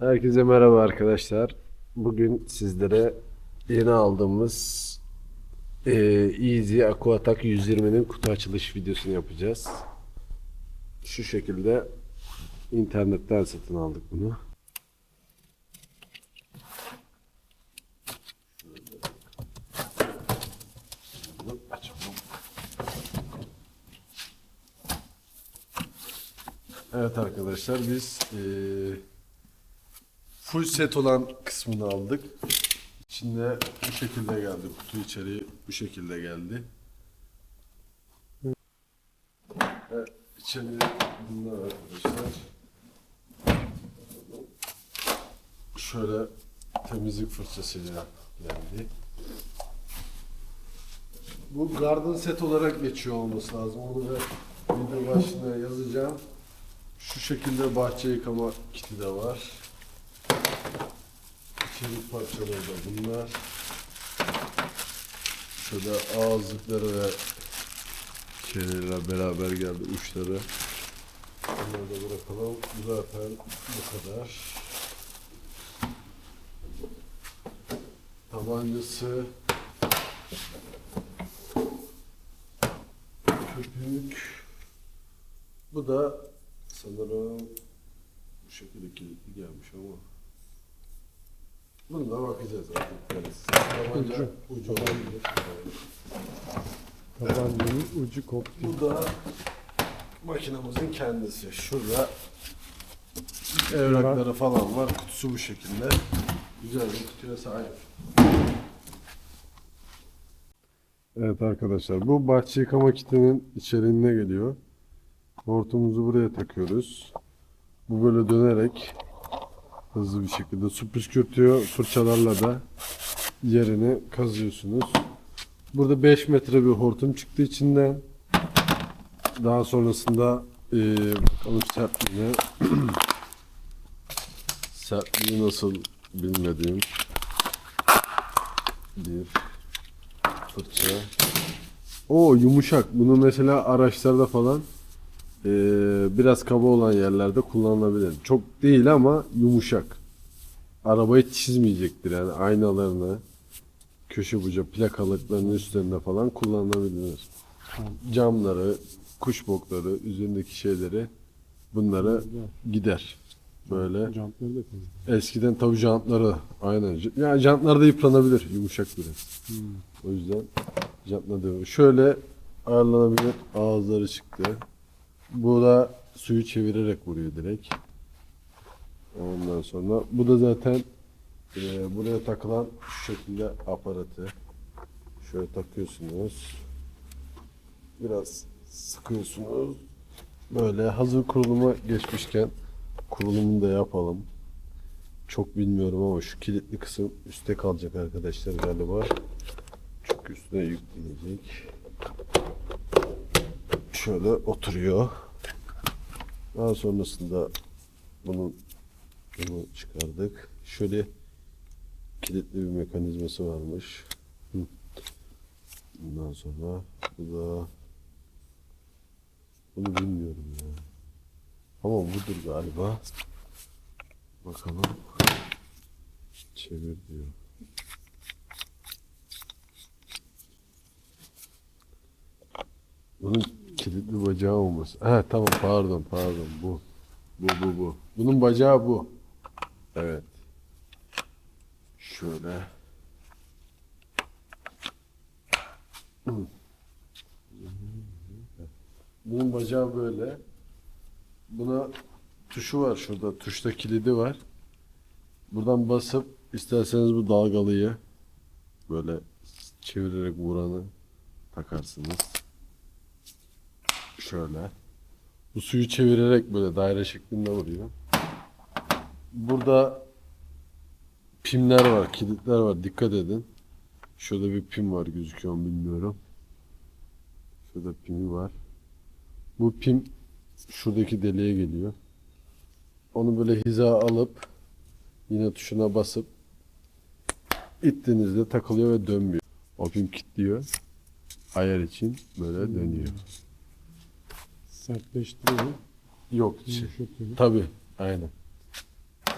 Herkese merhaba arkadaşlar. Bugün sizlere yeni aldığımız eee Easy Aquatak 120'nin kutu açılış videosunu yapacağız. Şu şekilde internetten satın aldık bunu. Evet arkadaşlar biz eee full set olan kısmını aldık. İçinde bu şekilde geldi. Kutu içeriği bu şekilde geldi. Evet, içeriği bunlar arkadaşlar. Şöyle temizlik fırçasıyla geldi. Bu garden set olarak geçiyor olması lazım. Onu da video başlığına yazacağım. Şu şekilde bahçe yıkama kiti de var. İçerik parçaları da bunlar. Şöyle ağızlıkları ve şeylerle beraber geldi uçları. Bunları da bırakalım. Bu zaten bu kadar. Tabancası köpük bu da sanırım bu şekilde kilitli gelmiş ama bunu da bakacağız artık. Yani tabanca Ucu. olabilir. Tabancanın ucu koptu. Bu da makinamızın kendisi. Şurada evrakları falan var. Kutusu bu şekilde. Güzel bir kutuya sahip. Evet arkadaşlar bu bahçe yıkama kitinin içeriğine geliyor. Hortumumuzu buraya takıyoruz. Bu böyle dönerek hızlı bir şekilde su püskürtüyor. Fırçalarla da yerini kazıyorsunuz. Burada 5 metre bir hortum çıktı içinden. Daha sonrasında eee bakalım sertliğine sertliği nasıl bilmediğim bir fırça. O yumuşak. Bunu mesela araçlarda falan eee, biraz kaba olan yerlerde kullanılabilir. Çok değil ama yumuşak. Arabayı çizmeyecektir yani aynalarını, köşe buca plakalıklarının üstlerinde falan kullanılabilir. Camları, kuş bokları, üzerindeki şeyleri bunlara gider. Böyle. Jantları da temizle. Eskiden tabii jantları aynen. Ya jantlar da yıpranabilir yumuşak biraz. O yüzden jantla. Şöyle ayarlanabilir ağızları çıktı. Bu da suyu çevirerek vuruyor direkt. Ondan sonra bu da zaten e, buraya takılan şu şekilde aparatı. Şöyle takıyorsunuz. Biraz sıkıyorsunuz. Böyle hazır kuruluma geçmişken kurulumunu da yapalım. Çok bilmiyorum ama şu kilitli kısım üstte kalacak arkadaşlar galiba. Çünkü üstüne yükleyecek. Şöyle oturuyor. Daha sonrasında bunu bunu çıkardık. Şöyle kilitli bir mekanizması varmış. Bundan sonra bu da bunu bilmiyorum ya. Ama budur galiba. Bakalım. Çevir diyor. Bunun kilitli bacağı olması. Ha tamam pardon pardon bu. Bu bu bu. Bunun bacağı bu. Evet. Şöyle. Bunun bacağı böyle. Buna tuşu var şurada. Tuşta kilidi var. Buradan basıp isterseniz bu dalgalıyı böyle çevirerek vuranı takarsınız. Şöyle. Bu suyu çevirerek böyle daire şeklinde vuruyor. Burada pimler var, kilitler var. Dikkat edin. Şurada bir pim var gözüküyor mu bilmiyorum. Şurada pimi var. Bu pim şuradaki deliğe geliyor. Onu böyle hiza alıp yine tuşuna basıp ittiğinizde takılıyor ve dönmüyor. O pim kilitliyor. Ayar için böyle dönüyor. Sertleştiriyor. Yok. Şey, Yumuşatıyor. tabii. Aynen.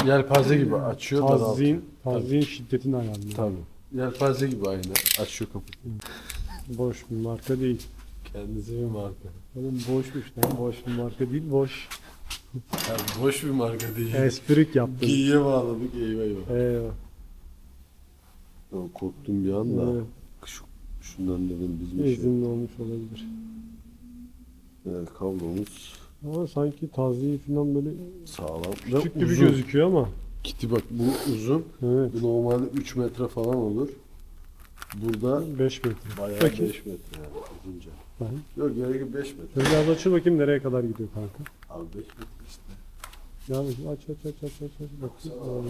Yelpaze gibi açıyor. Tazliğin, tazliğin şiddetini ayarlıyor. Tabii. Yelpaze gibi aynı. Açıyor kapıyı. Boş bir marka değil. Kendisi bir marka. Oğlum boşmuş lan. Boş bir marka değil. Boş. Yani boş bir marka değil. Esprik yaptın. Giyiye bağladık eyvah eyvah. Eyvah. Ya korktum bir anda. Evet. Şu, şundan dedim bizim şey. İzinli olmuş olabilir. Evet, kablomuz Ama sanki tazliği falan böyle sağlam. küçük Ve gibi uzun. gözüküyor ama. Kiti bak bu uzun. Evet. Bu normalde 3 metre falan olur. Burada 5 metre. bayağı Bakayım. 5 metre yani uzunca. Ben. Yok gerekli 5 metre. Biraz açıl bakayım nereye kadar gidiyor kanka. Abi 5 metre işte. Ya aç aç aç aç aç aç. Aa.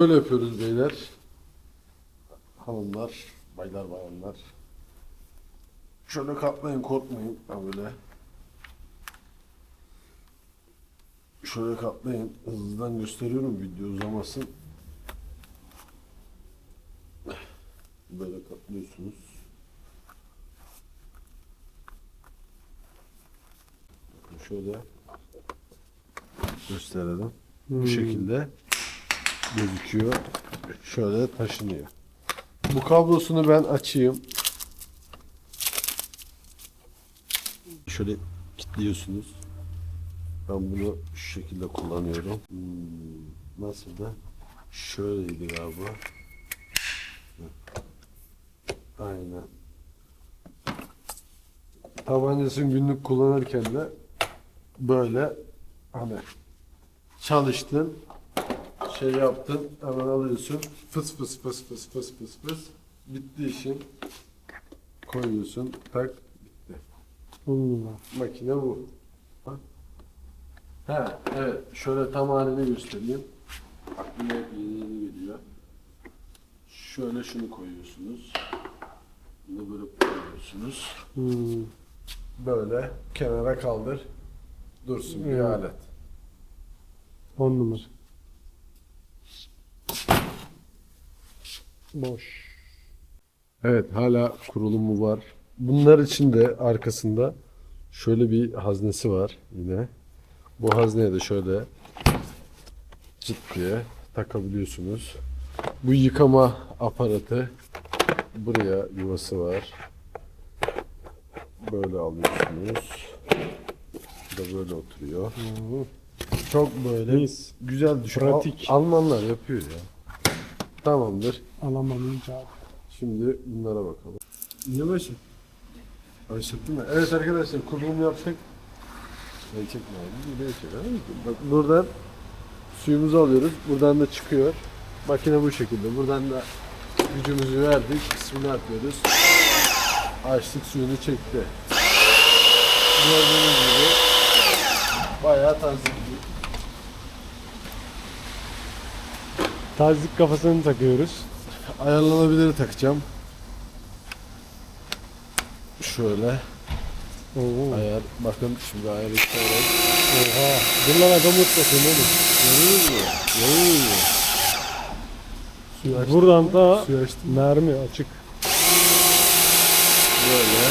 Böyle yapıyoruz beyler. Hanımlar, baylar, bayanlar. Şöyle katlayın, korkmayın. Ha böyle. Şöyle katlayın. Hızlıdan gösteriyorum video uzamasın. Böyle katlıyorsunuz. Şöyle gösterelim. Hmm. Bu şekilde gözüküyor. Şöyle taşınıyor. Bu kablosunu ben açayım. Şöyle kilitliyorsunuz. Ben bunu şu şekilde kullanıyorum. Hmm, nasıl da? Şöyleydi galiba. Aynen. Tabancasını günlük kullanırken de böyle hani çalıştın şey yaptın hemen alıyorsun fıs fıs fıs fıs fıs fıs fıs bitti işin koyuyorsun tak Allah. makine bu ha He, evet şöyle tam halini göstereyim aklıma hep yeni yeni geliyor şöyle şunu koyuyorsunuz bunu böyle koyuyorsunuz Hmm. böyle kenara kaldır dursun bir Evet. alet 10 numara. Boş. Evet hala kurulumu var. Bunlar için de arkasında şöyle bir haznesi var yine. Bu hazneye de şöyle cıt diye takabiliyorsunuz. Bu yıkama aparatı buraya yuvası var. Böyle alıyorsunuz. Bu da böyle oturuyor. Çok böyle Mis. güzel düşün. Pratik. Al- Almanlar yapıyor ya. Tamamdır. Alamayınca abi. Şimdi bunlara bakalım. Niye Başlattın mı? Evet arkadaşlar kurulum yaptık. Ben çekme abi. Bir de çek abi. Bak buradan suyumuzu alıyoruz. Buradan da çıkıyor. Makine bu şekilde. Buradan da gücümüzü verdik. Kısmını atıyoruz. Açtık suyunu çekti. Gördüğünüz gibi bayağı tazikli. Tazik kafasını takıyoruz. Ayarlanabilir takacağım. Şöyle. Oo. Ayar. Bakın şimdi ayar isterim. Oha. Dur lan adamı ıslatayım oğlum. Görüyor musun? Görüyor? Suyu açtım. Buradan da Suyu açtım. mermi açık. Böyle.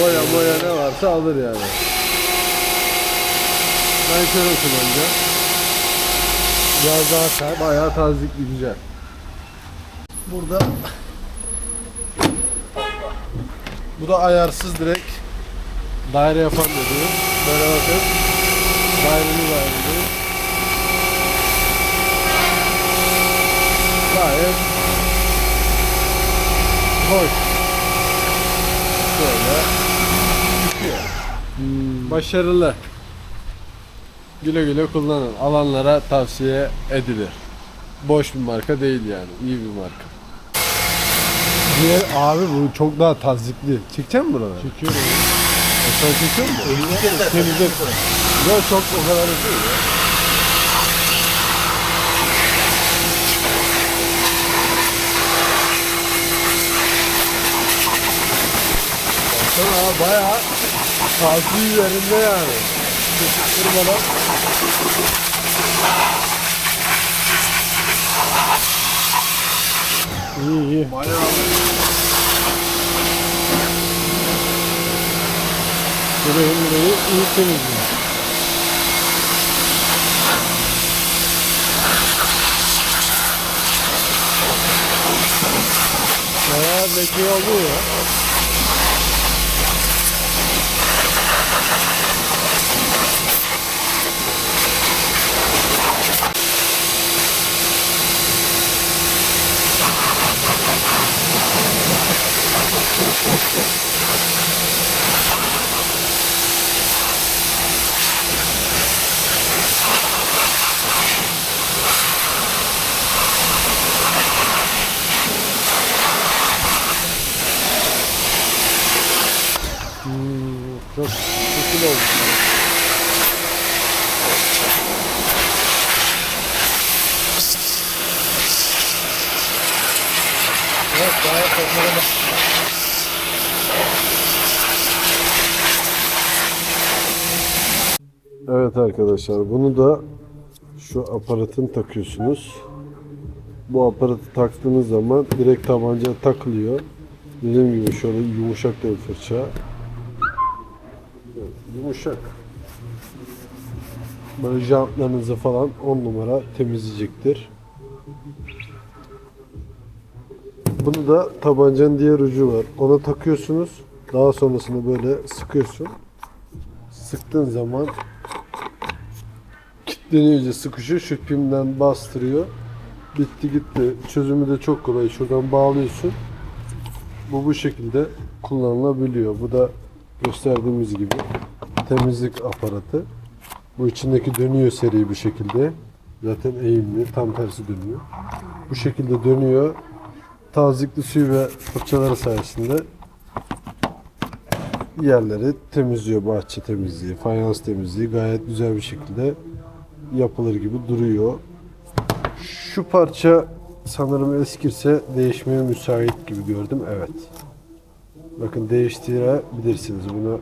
Boya boya ne varsa alır yani. Ben şöyle kullanacağım. Biraz daha sert. Bayağı tazikli güzel. Burada bu da ayarsız direkt daire yapan dedi. Böyle bakın. Dairemiz ayrıldı. Gayet hoş. Şöyle çıkıyor. Başarılı. Güle güle kullanın. Alanlara tavsiye edilir. Boş bir marka değil yani. İyi bir marka. Diğer abi bu çok daha tazikli. Çekecek misin buraları? Çekiyorum. E sen çekiyor musun? Temizle. Yok çok o kadar da değil ya. Baksana ha bayağı taziği yerinde yani. Çektirmeden. İyi iyi. Bayağı. Burayı burayı iyi temizliyor. Bayağı zeki oldu ya. フフフ。Evet arkadaşlar bunu da şu aparatın takıyorsunuz. Bu aparatı taktığınız zaman direkt tabanca takılıyor. Dediğim gibi şöyle yumuşak bir fırça. Yumuşak. Böyle jantlarınızı falan 10 numara temizleyecektir. Bunu da tabancanın diğer ucu var. Ona takıyorsunuz. Daha sonrasında böyle sıkıyorsun. Sıktığın zaman kilitleniyor iyice sıkışıyor. Şu bastırıyor. Bitti gitti. Çözümü de çok kolay. Şuradan bağlıyorsun. Bu bu şekilde kullanılabiliyor. Bu da gösterdiğimiz gibi temizlik aparatı. Bu içindeki dönüyor seri bir şekilde. Zaten eğimli. Tam tersi dönüyor. Bu şekilde dönüyor. Tazikli suyu ve fırçaları sayesinde yerleri temizliyor. Bahçe temizliği, fayans temizliği gayet güzel bir şekilde yapılır gibi duruyor. Şu parça sanırım eskirse değişmeye müsait gibi gördüm. Evet. Bakın değiştirebilirsiniz. Bunu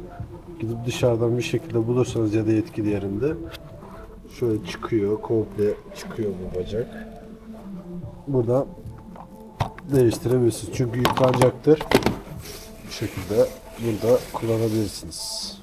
gidip dışarıdan bir şekilde bulursanız ya da yetkili yerinde şöyle çıkıyor. Komple çıkıyor bu bacak. Burada değiştirebilirsiniz. Çünkü yıpranacaktır. Bu şekilde burada kullanabilirsiniz.